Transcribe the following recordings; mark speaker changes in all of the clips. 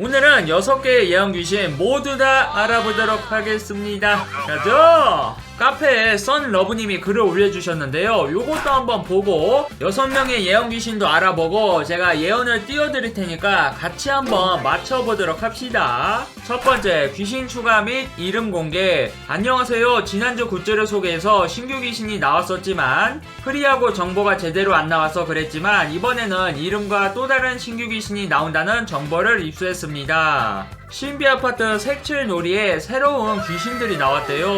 Speaker 1: 오늘은 6개의 예언 귀신 모두 다 알아보도록 하겠습니다. 가죠! 카페에 썬러브님이 글을 올려주셨는데요. 요것도 한번 보고 6명의 예언 귀신도 알아보고 제가 예언을 띄워드릴 테니까 같이 한번 맞춰보도록 합시다. 첫 번째, 귀신 추가 및 이름 공개. 안녕하세요. 지난주 굿즈를 소개해서 신규 귀신이 나왔었지만 프리하고 정보가 제대로 안 나와서 그랬지만 이번에는 이름과 또 다른 신규 귀신이 나온다는 정보를 입수했습니다. 신비 아파트 색칠 놀이에 새로운 귀신들이 나왔대요.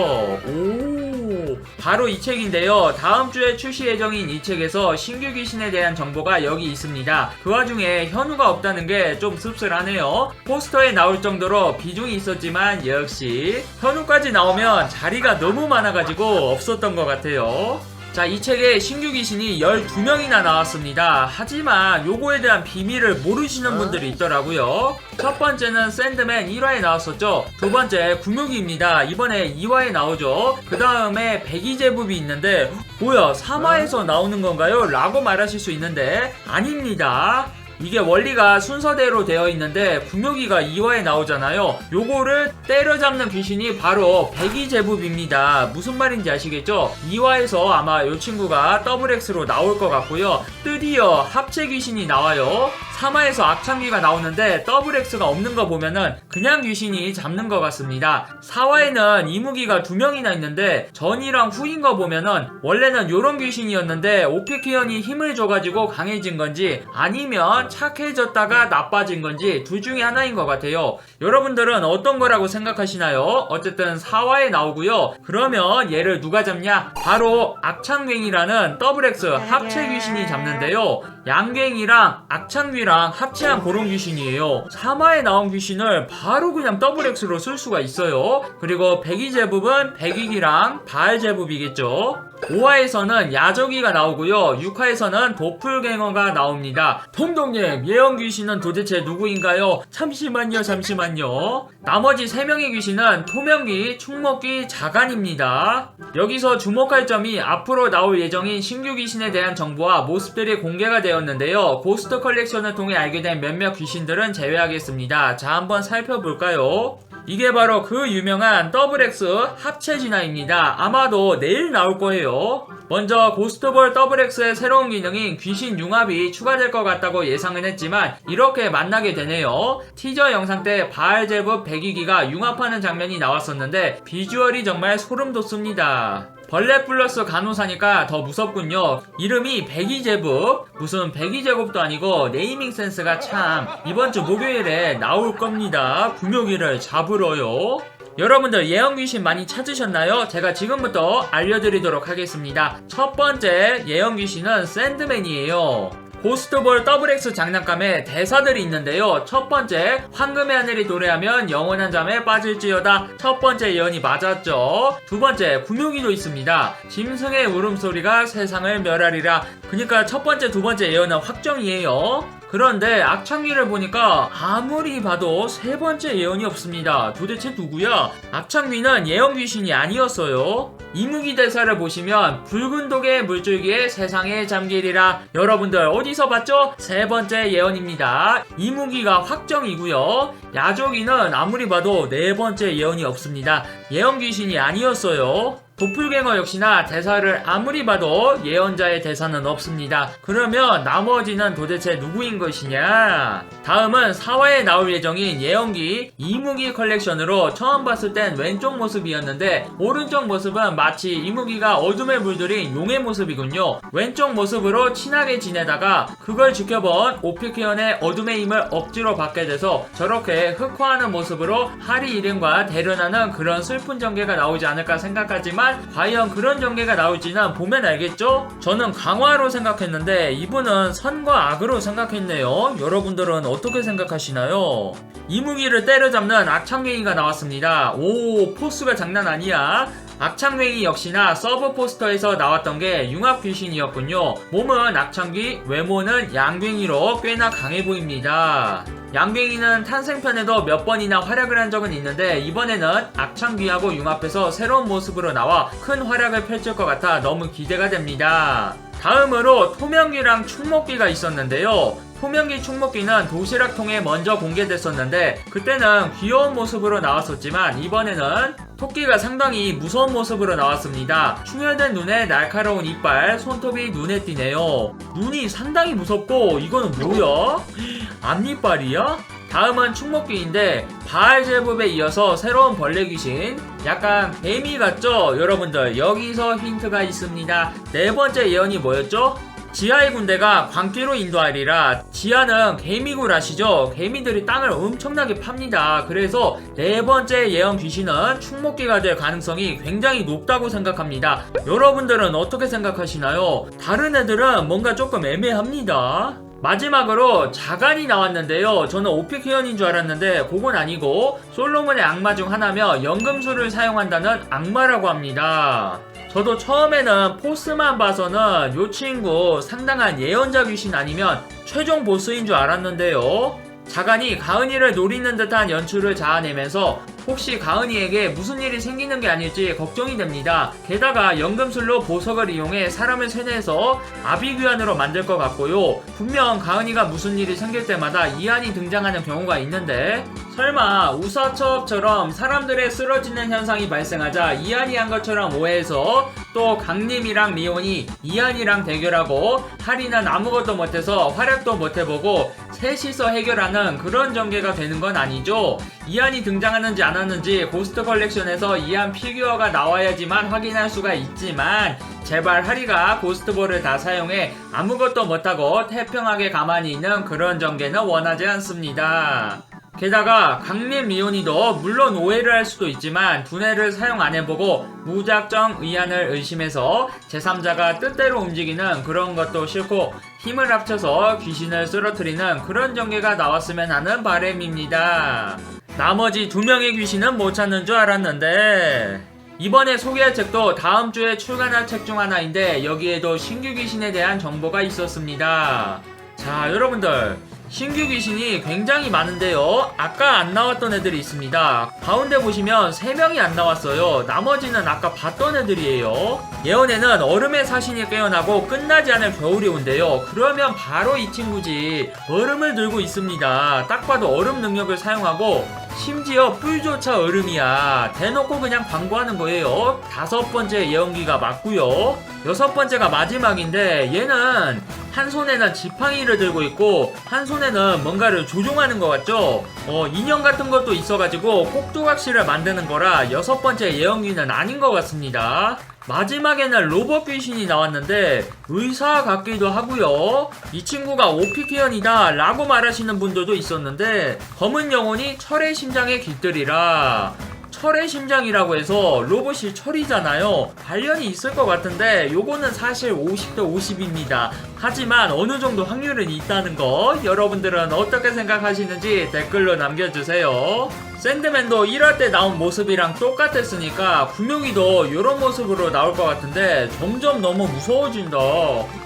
Speaker 1: 오, 바로 이 책인데요. 다음 주에 출시 예정인 이 책에서 신규 귀신에 대한 정보가 여기 있습니다. 그 와중에 현우가 없다는 게 좀 씁쓸하네요. 포스터에 나올 정도로 비중이 있었지만 역시 현우까지 나오면 자리가 너무 많아가지고 없었던 것 같아요. 자, 이 책에 신규 귀신이 12명이나 나왔습니다. 하지만 요거에 대한 비밀을 모르시는 분들이 있더라고요. 첫 번째는 샌드맨 1화에 나왔었죠. 두 번째, 구묘기입니다. 이번에 2화에 나오죠. 그 다음에 백이제법이 있는데, 뭐야, 3화에서 나오는 건가요? 라고 말하실 수 있는데, 아닙니다. 이게 원리가 순서대로 되어 있는데 구묘기가 2화에 나오잖아요. 요거를 때려잡는 귀신이 바로 백이제법입니다. 무슨 말인지 아시겠죠? 2화에서 아마 요 친구가 더블 X로 나올 것 같고요. 드디어 합체 귀신이 나와요. 3화에서 악창기가 나오는데 더블 X가 없는 거 보면은 그냥 귀신이 잡는 것 같습니다. 4화에는 이무기가 두 명이나 있는데 전이랑 후인 거 보면은 원래는 요런 귀신이었는데 오피키언이 힘을 줘가지고 강해진 건지 아니면 착해졌다가 나빠진 건지 둘 중에 하나인 것 같아요. 여러분들은 어떤 거라고 생각하시나요? 어쨌든 4화에 나오고요. 그러면 얘를 누가 잡냐? 바로 악창괭이라는 더블 X 합체 귀신이 잡는데요. 양갱이랑 악창귀랑 합체한 그런 귀신이에요. 3화에 나온 귀신을 바로 그냥 더블 X로 쓸 수가 있어요. 그리고 백이 제법은 백익이랑 바알 제법이겠죠. 5화에서는 야저기가 나오고요. 6화에서는 도플갱어가 나옵니다. 통동님, 예언 귀신은 도대체 누구인가요? 잠시만요, 잠시만요. 나머지 3명의 귀신은 토명귀, 충목귀, 자간입니다. 여기서 주목할 점이 앞으로 나올 예정인 신규 귀신에 대한 정보와 모습들이 공개가 되었는데요. 고스트 컬렉션을 통해 알게 된 몇몇 귀신들은 제외하겠습니다. 자, 한번 살펴볼까요? 이게 바로 그 유명한 더블 X 합체 진화입니다. 아마도 내일 나올 거예요. 먼저 고스트볼 더블 X의 새로운 기능인 귀신 융합이 추가될 것 같다고 예상은 했지만 이렇게 만나게 되네요. 티저 영상 때 바알 제법 백이기가 융합하는 장면이 나왔었는데 비주얼이 정말 소름 돋습니다. 벌레 플러스 간호사니까 더 무섭군요. 이름이 백이제법. 무슨 백이제법도 아니고 네이밍 센스가 참 이번 주 목요일에 나올 겁니다. 구묘기를 잡으러요. 여러분들 예언 귀신 많이 찾으셨나요? 제가 지금부터 알려드리도록 하겠습니다. 첫 번째 예언 귀신은 샌드맨이에요. 고스트볼 더블X 장난감에 대사들이 있는데요. 첫 번째, 황금의 하늘이 노래하면 영원한 잠에 빠질지어다. 첫 번째 예언이 맞았죠. 두 번째, 구묘기도 있습니다. 짐승의 울음소리가 세상을 멸하리라. 그니까 첫 번째, 두 번째 예언은 확정이에요. 그런데 악창기를 보니까 아무리 봐도 세 번째 예언이 없습니다. 도대체 누구야? 악창기는 예언 귀신이 아니었어요. 이무기 대사를 보시면 붉은 독의 물줄기에 세상에 잠기리라. 여러분들 어디서 봤죠? 세 번째 예언입니다. 이무기가 확정이고요. 야조기는 아무리 봐도 네 번째 예언이 없습니다. 예언 귀신이 아니었어요. 도플갱어 역시나 대사를 아무리 봐도 예언자의 대사는 없습니다. 그러면 나머지는 도대체 누구인 것이냐? 다음은 4화에 나올 예정인 예언기 이무기 컬렉션으로 처음 봤을 땐 왼쪽 모습이었는데 오른쪽 모습은 마치 이무기가 어둠에 물들인 용의 모습이군요. 왼쪽 모습으로 친하게 지내다가 그걸 지켜본 오피키언의 어둠의 힘을 억지로 받게 돼서 저렇게 흑화하는 모습으로 하리 이름과 대련하는 그런 슬픈 전개가 나오지 않을까 생각하지만 과연 그런 전개가 나올지는 보면 알겠죠? 저는 강화로 생각했는데 이분은 선과 악으로 생각했네요. 여러분들은 어떻게 생각하시나요? 이무기를 때려잡는 악창갱이가 나왔습니다. 오, 포스가 장난 아니야. 악창맹이 역시나 서브 포스터에서 나왔던 게 융합 귀신이었군요. 몸은 악창기, 외모는 양갱이로 꽤나 강해 보입니다. 양갱이는 탄생편에도 몇 번이나 활약을 한 적은 있는데 이번에는 악창귀하고 융합해서 새로운 모습으로 나와 큰 활약을 펼칠 것 같아 너무 기대가 됩니다. 다음으로 토명귀랑 충목귀가 있었는데요. 소명기 충목기는 도시락통에 먼저 공개됐었는데 그때는 귀여운 모습으로 나왔었지만 이번에는 토끼가 상당히 무서운 모습으로 나왔습니다. 충혈된 눈에 날카로운 이빨, 손톱이 눈에 띄네요. 눈이 상당히 무섭고 이거는 뭐야? 앞니빨이야? 다음은 충목귀인데 바알제법에 이어서 새로운 벌레 귀신 약간 뱀이 같죠? 여러분들 여기서 힌트가 있습니다. 네 번째 예언이 뭐였죠? 지하의 군대가 광기로 인도하리라 지하는 개미굴 아시죠? 개미들이 땅을 엄청나게 팝니다. 그래서 네 번째 예언 귀신은 충목기가 될 가능성이 굉장히 높다고 생각합니다. 여러분들은 어떻게 생각하시나요? 다른 애들은 뭔가 조금 애매합니다. 마지막으로 자간이 나왔는데요. 저는 오피키언인 줄 알았는데 그건 아니고 솔로몬의 악마 중 하나며 연금술을 사용한다는 악마라고 합니다. 저도 처음에는 포스만 봐서는 요 친구 상당한 예언자 귀신 아니면 최종 보스인 줄 알았는데요. 자간이 가은이를 노리는 듯한 연출을 자아내면서 혹시 가은이에게 무슨 일이 생기는 게 아닐지 걱정이 됩니다. 게다가 연금술로 보석을 이용해 사람을 세뇌해서 아비규환으로 만들 것 같고요. 분명 가은이가 무슨 일이 생길 때마다 이한이 등장하는 경우가 있는데 설마 우사첩처럼 사람들의 쓰러지는 현상이 발생하자 이한이 한 것처럼 오해해서 또 강림이랑 리온이 이한이랑 대결하고 하리는 아무것도 못해서 활약도 못해보고 셋이서 해결하는 그런 전개가 되는 건 아니죠. 이한이 등장하는지 않았는지 고스트 컬렉션에서 이한 피규어가 나와야지만 확인할 수가 있지만 제발 하리가 고스트볼을 다 사용해 아무것도 못하고 태평하게 가만히 있는 그런 전개는 원하지 않습니다. 게다가 강림 리오니도 물론 오해를 할 수도 있지만 두뇌를 사용 안 해보고 무작정 의안을 의심해서 제3자가 뜻대로 움직이는 그런 것도 싫고 힘을 합쳐서 귀신을 쓰러뜨리는 그런 전개가 나왔으면 하는 바램입니다. 나머지 두 명의 귀신은 못 찾는 줄 알았는데 이번에 소개할 책도 다음 주에 출간할 책 중 하나인데 여기에도 신규 귀신에 대한 정보가 있었습니다. 자, 여러분들. 신규 귀신이 굉장히 많은데요. 아까 안 나왔던 애들이 있습니다. 가운데 보시면 3명이 안 나왔어요. 나머지는 아까 봤던 애들이에요. 예언에는 얼음의 사신이 깨어나고 끝나지 않을 겨울이 온대요. 그러면 바로 이 친구지. 얼음을 들고 있습니다. 딱 봐도 얼음 능력을 사용하고 심지어 뿔조차 얼음이야. 대놓고 그냥 광고하는 거예요. 다섯 번째 예언기가 맞고요. 여섯 번째가 마지막인데 얘는 한 손에는 지팡이를 들고 있고 한 손에는 뭔가를 조종하는 것 같죠? 어, 인형 같은 것도 있어가지고 꼭두각시를 만드는 거라 여섯 번째 예언기는 아닌 것 같습니다. 마지막에는 로봇 귀신이 나왔는데 의사 같기도 하고요. 이 친구가 오피키언이다 라고 말하시는 분들도 있었는데 검은 영혼이 철의 심장에 깃들이라 철의 심장이라고 해서 로봇이 철이잖아요. 관련이 있을 것 같은데 요거는 사실 50대 50입니다. 하지만 어느 정도 확률은 있다는 거 여러분들은 어떻게 생각하시는지 댓글로 남겨주세요. 샌드맨도 1화 때 나온 모습이랑 똑같았으니까 구명이도 이런 모습으로 나올 것 같은데 점점 너무 무서워진다.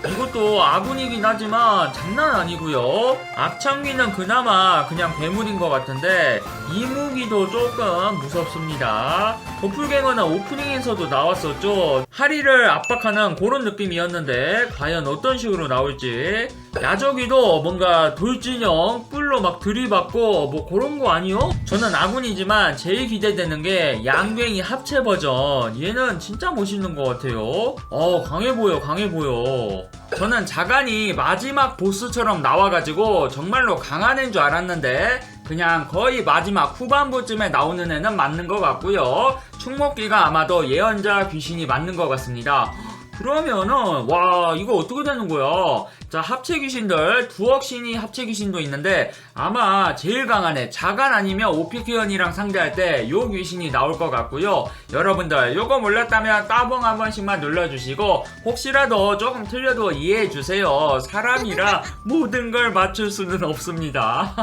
Speaker 1: 이것도 아군이긴 하지만 장난 아니고요. 악창기는 그나마 그냥 괴물인 것 같은데 이무기도 조금 무섭습니다. 도플갱어는 오프닝에서도 나왔었죠. 하리를 압박하는 그런 느낌이었는데 과연 어떤 식으로 나올지 야저기도 뭔가 돌진형 뿔로 막 들이받고 뭐 그런 거 아니요? 저는 아군이지만 제일 기대되는 게 양갱이 합체 버전 얘는 진짜 멋있는 것 같아요 어 강해 보여 강해 보여 저는 자간이 마지막 보스처럼 나와가지고 정말로 강한 애인 줄 알았는데 그냥 거의 마지막 후반부쯤에 나오는 애는 맞는 것 같고요. 충목기가 아마도 예언자 귀신이 맞는 것 같습니다 그러면은 와 이거 어떻게 되는 거야? 자 합체 귀신들 두억 신이 합체 귀신도 있는데 아마 제일 강한 애 자간 아니면 오피키언이랑 상대할 때 요 귀신이 나올 것 같고요. 여러분들 요거 몰랐다면 따봉 한 번씩만 눌러주시고 혹시라도 조금 틀려도 이해해주세요. 사람이라 모든 걸 맞출 수는 없습니다.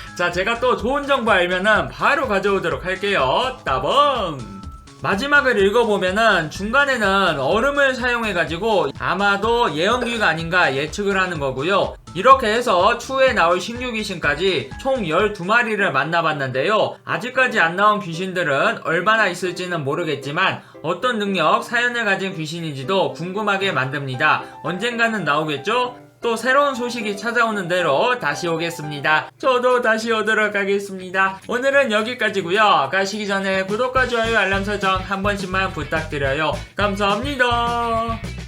Speaker 1: 자 제가 또 좋은 정보 알면은 바로 가져오도록 할게요. 따봉 마지막을 읽어보면은 중간에는 얼음을 사용해가지고 아마도 예언기가 아닌가 예측을 하는 거고요. 이렇게 해서 추후에 나올 신규 귀신까지 총 12마리를 만나봤는데요. 아직까지 안 나온 귀신들은 얼마나 있을지는 모르겠지만 어떤 능력, 사연을 가진 귀신인지도 궁금하게 만듭니다. 언젠가는 나오겠죠? 또 새로운 소식이 찾아오는 대로 다시 오겠습니다. 저도 다시 오도록 하겠습니다. 오늘은 여기까지고요. 가시기 전에 구독과 좋아요 알람 설정 한 번씩만 부탁드려요. 감사합니다.